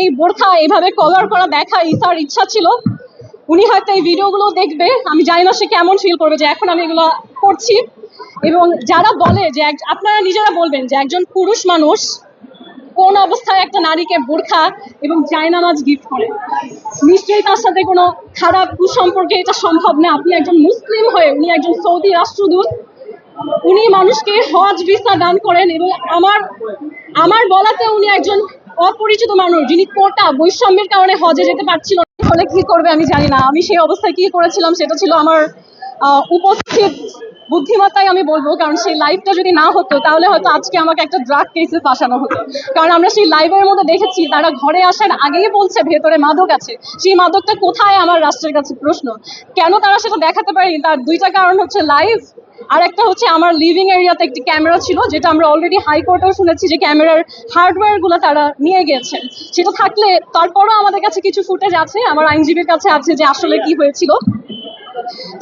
এই বোরখা এইভাবে কভার করা দেখা ইসার ইচ্ছা ছিল। উনি হয়তো এই ভিডিওগুলো দেখবে। আমি জানি না সে কেমন ফিল করবে যে এখন আমি এগুলো করছি। এবং যারা বলে যে আপনারা নিজেরা বলবেন যে একজন পুরুষ মানুষ কোন অবস্থায় একটা নারীকে বোরখা এবং জায়নামাজ গিফট করে। নিশ্চয়ই তার সাথে কোনো খারাপ কুসম্পর্কে এটা সম্ভব না। আপনি একজন মুসলিম হয়ে, উনি একজন সৌদি রাষ্ট্রদূত উনি মানুষকে হজ ভিসা দান করেন এবং আমার আমার বলাতে উনি একজন অপরিচিত মানুষ, যিনি কোটা, বৈষম্যের কারণে হজে যেতে পারছিল। হলে কি করবে আমি জানি না। আমি সেই অবস্থায় কি করেছিলাম সেটা ছিল আমার উপস্থিত বুদ্ধিমত্তাই আমি বলব, কারণ সেই লাইভটা যদি না হতো, তাহলে হয়তো আজকে আমাকে একটা ড্রাগ কেসে ফাঁসানো হতো। কারণ আমরা সেই লাইভের মধ্যে দেখেছি, তারা ঘরে আসার আগেই বলছে, ভেতরে মাদক আছে। সেই মাদকটা কোথায়? আমার রাষ্ট্রের কাছে প্রশ্ন। কেন তারা সেটা দেখাতে পারেনি? তার দুইটা কারণ হচ্ছে লাইভ আর একটা হচ্ছে আমার লিভিং এরিয়াতে একটি ক্যামেরা ছিল, যেটা আমরা অলরেডি হাইকোর্টেও শুনেছি যে ক্যামেরার হার্ডওয়্যারগুলো তারা নিয়ে গেছেন সেটা থাকলে তারপরও আমাদের কাছে কিছু ফুটেজ আছে, আমার আইনজীবীর কাছে আছে যে আসলে কি হয়েছিল।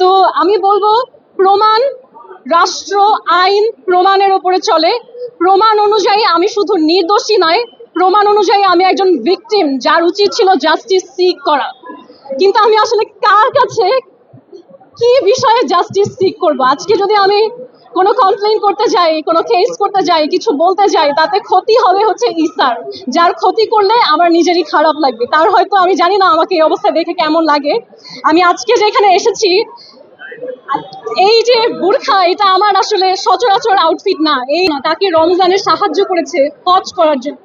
তো আমি বলব, প্রমাণ, রাষ্ট্র, আইন প্রমাণের ওপরে চলে। প্রমাণ অনুযায়ী আমি শুধু নির্দোষী নয়, প্রমাণ অনুযায়ী আমি একজন ভিকটিম যার উচিত ছিল জাস্টিস সিক করা। কিন্তু আমি আসলে কার কাছে কি বিষয়ে জাস্টিস সিক করব? আজকে যদি আমি কোনো কমপ্লেন করতে যাই, কোনো কেস করতে যাই, কিছু বলতে যাই, তাতে ক্ষতি হবে হচ্ছে ইসার যার ক্ষতি করলে আমার নিজেরই খারাপ লাগবে। তার হয়তো আমি জানি না আমাকে এই অবস্থা দেখে কেমন লাগে। আমি আজকে যেখানে এসেছি, এই যে বুরখা, এটা আমার আসলে সচরাচর আউটফিট না। এই না, তাকে রমজানের সাহায্য করেছে হজ করার জন্য।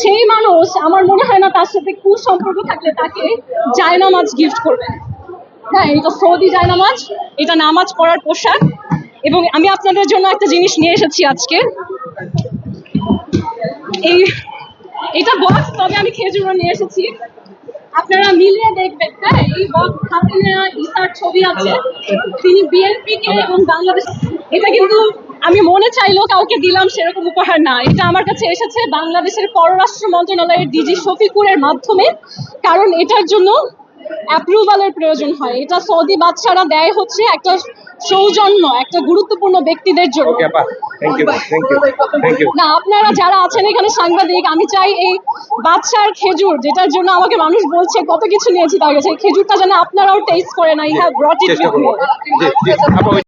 সেই মানুষ, আমার মনে হয় না তার সাথে কুসম্পর্ক থাকলে তাকে জায়নামাজ গিফট করবে। হ্যাঁ এটা সৌদি জায়নামাজ এটা নামাজ পড়ার পোশাক এবং আমি আপনাদের জন্য একটা জিনিস নিয়ে এসেছি আজকে। এই এটা বক্স তবে আমি খেজুরও নিয়ে এসেছি। আপনারা মিলিয়ে দেখবেন হ্যাঁ এই বক্স হাতে নেওয়া ইসার ছবি আছে। তিনি বিএনপি কে এবং বাংলাদেশ এটা কিন্তু আমি মনে চাইলো কাউকে দিলাম সেরকম উপহার না। এটা আমার কাছে এসেছে বাংলাদেশের পররাষ্ট্র মন্ত্রণালয়ের ডিজি শফিকুরের মাধ্যমে কারণ এটার জন্য অ্যাপ্রুভালের প্রয়োজন হয়। এটা সৌদি বাদশারা দেয় হচ্ছে একটা সৌজন্য একটা গুরুত্বপূর্ণ ব্যক্তিদের জন্য। না আপনারা যারা আছেন এখানে সাংবাদিক আমি চাই এই বাদশার খেজুর যেটার জন্য আমাকে মানুষ বলছে কত কিছু নিয়েছি তার কাছে খেজুরটা যেন আপনারাও টেস্ট করে আই হ্যাভ ব্রট ইট